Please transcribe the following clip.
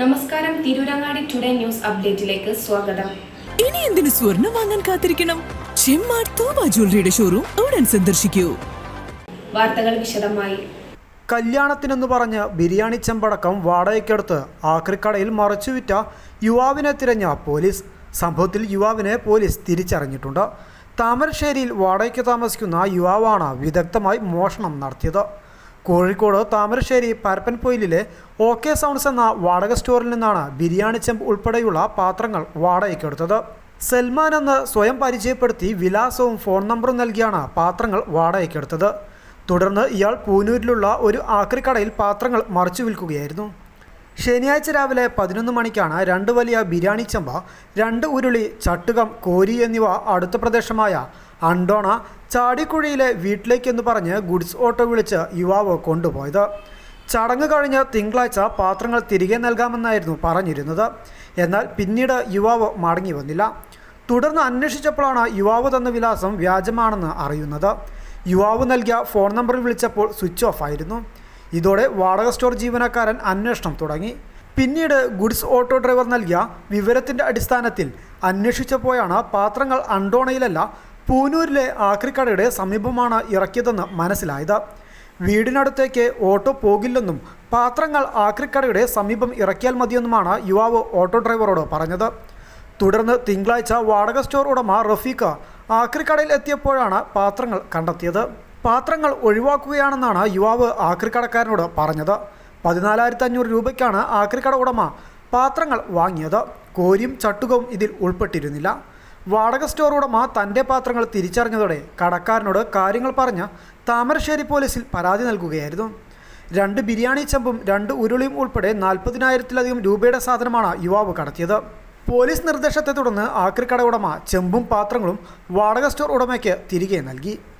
നമസ്കാരം Tirurangadi today news അപ്ഡേറ്റിലേക്ക് സ്വാഗതം. ഇനി എന്തിനു സ്വർണം വാങ്ങാൻ കാത്തിരിക്കണം? ചെമ്മാർ തോമ ജ്വല്ലറിയുടെ ഷോറൂം ഉടൻ സന്ദർശിക്കൂ. വാർത്തകൾ വിശദമായി. കല്യാണത്തിനെന്ന് പറഞ്ഞ് ബിരിയാണി ചെമ്പടക്കം വാടകയ്ക്കെടുത്ത് ആക്രിക്കടയിൽ മറച്ചുവിറ്റ യുവാവിനെ തിരഞ്ഞ പോലീസ്. സംഭവത്തിൽ യുവാവിനെ പോലീസ് തിരിച്ചറിഞ്ഞിട്ടുണ്ട്. താമരശ്ശേരിയിൽ വാടകയ്ക്ക് താമസിക്കുന്ന യുവാവാണ് വിദഗ്ധമായി മോഷണം നടത്തിയത്. കോഴിക്കോട് താമരശ്ശേരി പരപ്പൻപൊയിലിലെ ഒ കെ സൗണ്ട്സ് എന്ന വാടക സ്റ്റോറിൽ നിന്നാണ് ബിരിയാണി ചെമ്പ് ഉൾപ്പെടെയുള്ള പാത്രങ്ങൾ വാടകയ്ക്കെടുത്തത് സൽമാൻ എന്ന് സ്വയം പരിചയപ്പെടുത്തി വിലാസവും ഫോൺ നമ്പറും നൽകിയാണ് പാത്രങ്ങൾ വാടകയ്ക്കെടുത്തത് തുടർന്ന് ഇയാൾ പൂനൂരിലുള്ള ഒരു ആക്രിക്കടയിൽ പാത്രങ്ങൾ മറിച്ചു വിൽക്കുകയായിരുന്നു. ശനിയാഴ്ച രാവിലെ പതിനൊന്ന് മണിക്കാണ് രണ്ട് വലിയ ബിരിയാണി ചെമ്പ രണ്ട് ഉരുളി ചട്ടുകം കോരി എന്നിവ അടുത്ത പ്രദേശമായ അണ്ടോണ ചാടിക്കുഴിയിലെ വീട്ടിലേക്കെന്ന് പറഞ്ഞ് ഗുഡ്സ് ഓട്ടോ വിളിച്ച് യുവാവ് കൊണ്ടുപോയത്. ചടങ്ങ് കഴിഞ്ഞ് തിങ്കളാഴ്ച പാത്രങ്ങൾ തിരികെ നൽകാമെന്നായിരുന്നു പറഞ്ഞിരുന്നത്. എന്നാൽ പിന്നീട് യുവാവ് മടങ്ങി വന്നില്ല. തുടർന്ന് അന്വേഷിച്ചപ്പോഴാണ് യുവാവ് തന്ന വിലാസം വ്യാജമാണെന്ന് അറിയുന്നത്. യുവാവ് നൽകിയ ഫോൺ നമ്പറിൽ വിളിച്ചപ്പോൾ സ്വിച്ച് ഓഫ് ആയിരുന്നു. ഇതോടെ വാടക സ്റ്റോർ ജീവനക്കാരൻ അന്വേഷണം തുടങ്ങി. പിന്നീട് ഗുഡ്സ് ഓട്ടോ ഡ്രൈവർ നൽകിയ വിവരത്തിന്റെ അടിസ്ഥാനത്തിൽ അന്വേഷിച്ചപ്പോഴാണ് പാത്രങ്ങൾ അണ്ടോണയിലല്ല പൂനൂരിലെ ആക്രിക്കടയുടെ സമീപമാണ് ഇറക്കിയതെന്ന് മനസ്സിലായത്. വീടിനടുത്തേക്ക് ഓട്ടോ പോകില്ലെന്നും പാത്രങ്ങൾ ആക്രിക്കടയുടെ സമീപം ഇറക്കിയാൽ മതിയെന്നുമാണ് യുവാവ് ഓട്ടോ ഡ്രൈവറോട് പറഞ്ഞത്. തുടർന്ന് തിങ്കളാഴ്ച വാടക സ്റ്റോർ ഉടമ റഫീഖ ആക്രിക്കടയിൽ എത്തിയപ്പോഴാണ് പാത്രങ്ങൾ കണ്ടെത്തിയത്. പാത്രങ്ങൾ ഒഴിവാക്കുകയാണെന്നാണ് യുവാവ് ആക്രിക്കടക്കാരനോട് പറഞ്ഞത്. പതിനാലായിരത്തി അഞ്ഞൂറ് രൂപയ്ക്കാണ് ആക്രിക്കട ഉടമ പാത്രങ്ങൾ വാങ്ങിയത്. കോരിയും ചട്ടുകവും ഇതിൽ ഉൾപ്പെട്ടിരുന്നില്ല. വാടക സ്റ്റോർ ഉടമ തന്റെ പാത്രങ്ങൾ തിരിച്ചറിഞ്ഞതോടെ കടക്കാരനോട് കാര്യങ്ങൾ പറഞ്ഞ് താമരശ്ശേരി പോലീസിൽ പരാതി നൽകുകയായിരുന്നു. രണ്ട് ബിരിയാണി ചെമ്പും രണ്ട് ഉരുളിയും ഉൾപ്പെടെ നാൽപ്പതിനായിരത്തിലധികം രൂപയുടെ സാധനമാണ് യുവാവ് കടത്തിയത്. പോലീസ് നിർദ്ദേശത്തെ തുടർന്ന് ആക്രിക്കട ഉടമ ചെമ്പും പാത്രങ്ങളും വാടക സ്റ്റോർ ഉടമയ്ക്ക് തിരികെ നൽകി.